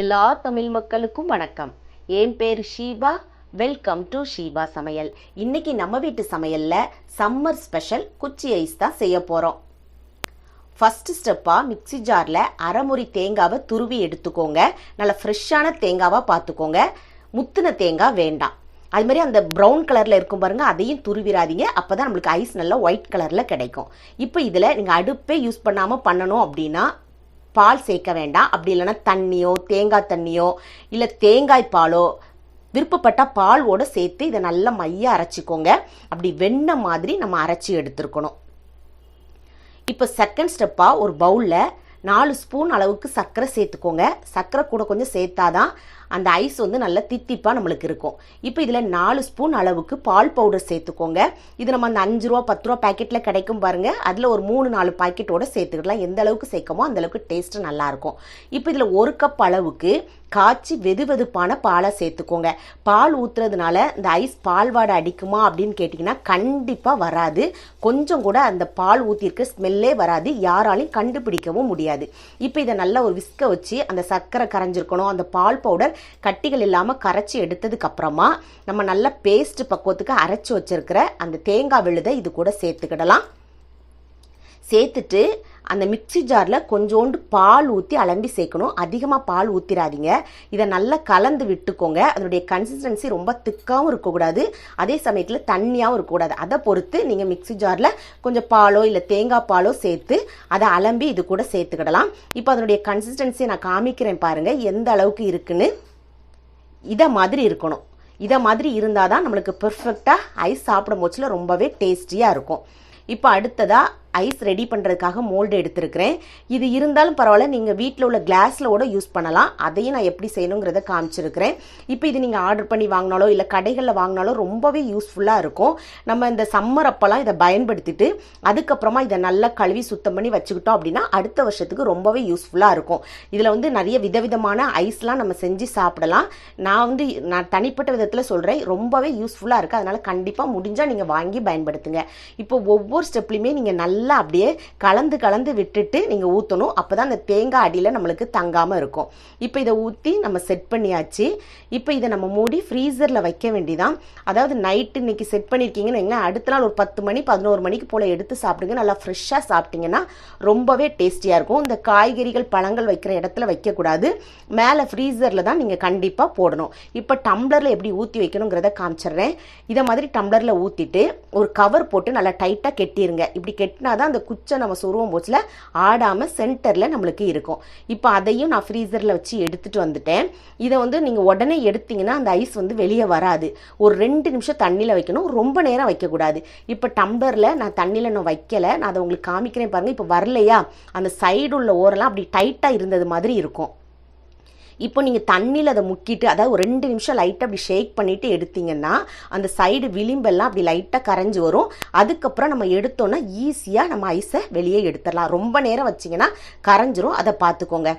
எல்லா தமிழ் மக்களுக்கும் வணக்கம். என் பேர் ஷீபா. வெல்கம் டு ஷீபா சமையல். இன்னைக்கு நம்ம வீட்டு சமையலில் சம்மர் ஸ்பெஷல் குச்சி ஐஸ் தான் செய்ய போகிறோம் ஃபர்ஸ்ட் ஸ்டெப்பாக மிக்ஸி ஜாரில் அரைமுறி தேங்காவை துருவி எடுத்துக்கோங்க. நல்லா ஃப்ரெஷ்ஷான தேங்காவாக பார்த்துக்கோங்க முத்துன தேங்காய் வேண்டாம். அது மாதிரி அந்த ப்ரௌன் கலரில் இருக்கும் பாருங்கள் அதையும் துருவிடாதீங்க. அப்போ தான் நம்மளுக்கு ஐஸ் நல்லா ஒயிட் கலரில் கிடைக்கும். இப்போ இதில் நீங்கள் அடுப்பே யூஸ் பண்ணாமல் பண்ணணும் அப்படின்னா பால் சேர்க்க வேண்டாம். அப்படி இல்லைன்னா தண்ணியோ தேங்காய் தண்ணியோ இல்லை தேங்காய் பாலோ விருப்பப்பட்ட பாலோட சேர்த்து இதை நல்லா மைய அரைச்சிக்கோங்க. அப்படி வெண்ணெய் மாதிரி நம்ம அரைச்சி எடுத்துருக்கணும். இப்போ செகண்ட் ஸ்டெப்பாக ஒரு பவுலில் நாலு ஸ்பூன் அளவுக்கு சர்க்கரை சேர்த்துக்கோங்க. சர்க்கரை கூட கொஞ்சம் சேர்த்தாதான் அந்த ஐஸ் வந்து நல்லா தித்திப்பாக நம்மளுக்கு இருக்கும். இப்போ இதில் நாலு ஸ்பூன் அளவுக்கு பால் பவுடர் சேர்த்துக்கோங்க. இது நம்ம அந்த அஞ்சு ரூபா பத்து ரூபா பேக்கெட்டில் கிடைக்கும் பாருங்கள் அதில் ஒரு மூணு நாலு பாக்கெட்டோட சேர்த்துக்கலாம் எந்த அளவுக்கு சேர்க்கமோ அந்த அளவுக்கு நல்லாயிருக்கும் இப்போ இதில் ஒரு கப் அளவுக்கு காய்ச்சி வெது வெதுப்பான பாலை சேர்த்துக்கோங்க. பால் ஊற்றுறதுனால இந்த ஐஸ் பால் வாடை அடிக்குமா அப்படின்னு கேட்டிங்கன்னா கண்டிப்பாக வராது. கொஞ்சம் கூட அந்த பால் ஊற்றிருக்க ஸ்மெல்லே வராது. யாராலையும் கண்டுபிடிக்கவும் முடியாது. இப்போ இதை நல்லா ஒரு விஸ்க வச்சு அந்த சர்க்கரை கரைஞ்சிருக்கணும். அந்த பால் பவுடர் கட்டிகள் இல்லாமல் கரைச்சி எடுத்ததுக்கு அப்புறமா நம்ம நல்லா பேஸ்ட் பக்குவத்துக்கு அரைச்சி வச்சிருக்கிற அந்த தேங்காய் விழுதை இது கூட சேர்த்துக்கிடலாம். சேர்த்துட்டு அந்த மிக்ஸி ஜாரில் கொஞ்சோண்டு பால் ஊற்றி அலம்பி சேர்க்கணும். அதிகமாக பால் ஊற்றிடாதீங்க இதை நல்லா கலந்து விட்டுக்கோங்க. அதனுடைய கன்சிஸ்டன்சி ரொம்ப திக்காகவும் இருக்கக்கூடாது. அதே சமயத்தில் தண்ணியாகவும் இருக்கக்கூடாது. அதை பொறுத்து நீங்கள் மிக்ஸி ஜாரில் கொஞ்சம் பாலோ இல்லை தேங்காய் பாலோ சேர்த்து அதை அலம்பி இது கூட சேர்த்துக்கிடலாம். இப்போ அதனுடைய கன்சிஸ்டன்சி நான் காமிக்கிறேன் பாருங்கள் எந்த அளவுக்கு இருக்குன்னு. இதை மாதிரி இருக்கணும். இதை மாதிரி இருந்தால் தான் நம்மளுக்கு பெர்ஃபெக்டாக ஐஸ் சாப்பிடும் போச்சில் ரொம்பவே டேஸ்டியாக இருக்கும். இப்போ அடுத்ததாக ஐஸ் ரெடி பண்ணுறதுக்காக மோல்டு எடுத்திருக்கிறேன். இது இருந்தாலும் பரவாயில்ல நீங்கள் வீட்டில் உள்ள கிளாஸில் கூட யூஸ் பண்ணலாம். அதையும் நான் எப்படி செய்யணுங்கிறத காமிச்சிருக்கிறேன். இப்போ இது நீங்கள் ஆர்டர் பண்ணி வாங்கினாலோ இல்லை கடைகளில் வாங்கினாலோ ரொம்பவே யூஸ்ஃபுல்லாக இருக்கும். நம்ம இந்த சம்மர் அப்போல்லாம் இதை பயன்படுத்திட்டு அதுக்கப்புறமா இதை நல்லா கழுவி சுத்தம் பண்ணி வச்சுக்கிட்டோம் அப்படின்னா அடுத்த வருஷத்துக்கு ரொம்பவே யூஸ்ஃபுல்லாக இருக்கும். இதில் வந்து நிறைய விதவிதமான ஐஸ்லாம் நம்ம செஞ்சு சாப்பிடலாம். நான் வந்து நான் தனிப்பட்ட விதத்தில் சொல்கிறேன் ரொம்பவே யூஸ்ஃபுல்லாக இருக்குது அதனால் கண்டிப்பாக முடிஞ்சால் நீங்கள் வாங்கி பயன்படுத்துங்க. இப்போ ஒவ்வொரு ஸ்டெப்லையுமே நீங்கள் நல்லா நல்லா அப்படியே கலந்து கலந்து விட்டுட்டு நீங்கள் ஊற்றணும் அப்போ தான் அந்த தேங்காய் அடியில் நம்மளுக்கு தங்காமல் இருக்கும். இப்போ இதை ஊற்றி நம்ம செட் பண்ணியாச்சு. இப்போ இதை நம்ம மூடி ஃப்ரீசரில் வைக்க வேண்டிதான். அதாவது நைட்டு இன்னைக்கு செட் பண்ணியிருக்கீங்கன்னு வைங்க அடுத்த நாள் ஒரு பத்து மணி பதினோரு மணிக்கு போல் எடுத்து சாப்பிடுங்க. நல்லா ஃப்ரெஷ்ஷாக சாப்பிட்டீங்கன்னா ரொம்பவே டேஸ்டியாக இருக்கும். இந்த காய்கறிகள் பழங்கள் வைக்கிற இடத்துல வைக்கக்கூடாது. மேலே ஃப்ரீசரில் தான் நீங்கள் கண்டிப்பாக போடணும். இப்போ டம்ளரில் எப்படி ஊற்றி வைக்கணுங்கிறத காமிச்சிடுறேன். இதை மாதிரி டம்ளரில் ஊற்றிட்டு ஒரு கவர் போட்டு நல்லா டைட்டாக கெட்டிருங்க. இப்படி கெட்டினா தான் அந்த குச்சை நம்ம சொருவம் போச்சில் ஆடாமல் சென்டரில் நம்மளுக்கு இருக்கும். இப்போ அதையும் நான் ஃப்ரீசரில் வச்சு எடுத்துகிட்டு வந்துட்டேன். இதை வந்து நீங்கள் உடனே எடுத்தீங்கன்னா அந்த ஐஸ் வந்து வெளியே வராது. ஒரு ரெண்டு நிமிஷம் தண்ணியில் வைக்கணும். ரொம்ப நேரம் வைக்கக்கூடாது. இப்போ டம்ளரில் நான் தண்ணியில் நான் வைக்கலை. நான் அதை உங்களுக்கு காமிக்கிறேன் பாருங்கள் இப்போ வரலையா? அந்த சைடு உள்ள ஓரெல்லாம் அப்படி டைட்டாக இருந்தது மாதிரி இருக்கும். இப்போ நீங்கள் தண்ணியில் அதை முக்கிட்டு அதாவது ஒரு ரெண்டு நிமிஷம் லைட்டாக அப்படி ஷேக் பண்ணிவிட்டு எடுத்தீங்கன்னா அந்த சைடு விளிம்பெல்லாம் அப்படி லைட்டாக கரைஞ்சி வரும். அதுக்கப்புறம் நம்ம எடுத்தோன்னா ஈஸியாக நம்ம ஐஸை வெளியே எடுத்துடலாம். ரொம்ப நேரம் வச்சிங்கன்னா கரைஞ்சிரும். அதை பார்த்துக்கோங்க.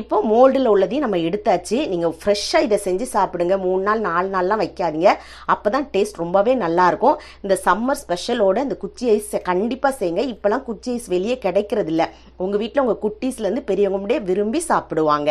இப்போ மோல்டில் உள்ளதையும் நம்ம எடுத்தாச்சு. நீங்கள் ஃப்ரெஷ்ஷாக இதை செஞ்சு சாப்பிடுங்க. மூணு நாள் நாலு நாள்லாம் வைக்காதீங்க. அப்போ தான் டேஸ்ட் ரொம்பவே நல்லாயிருக்கும் இந்த சம்மர் ஸ்பெஷலோட இந்த குச்சி ஐஸ் கண்டிப்பாக செய்யுங்க. இப்போலாம் குச்சி ஐஸ் வெளியே கிடைக்கிறதில்ல. உங்கள் வீட்டில் உங்கள் குட்டீஸ்லேருந்து பெரியவங்க முடியே விரும்பி சாப்பிடுவாங்க.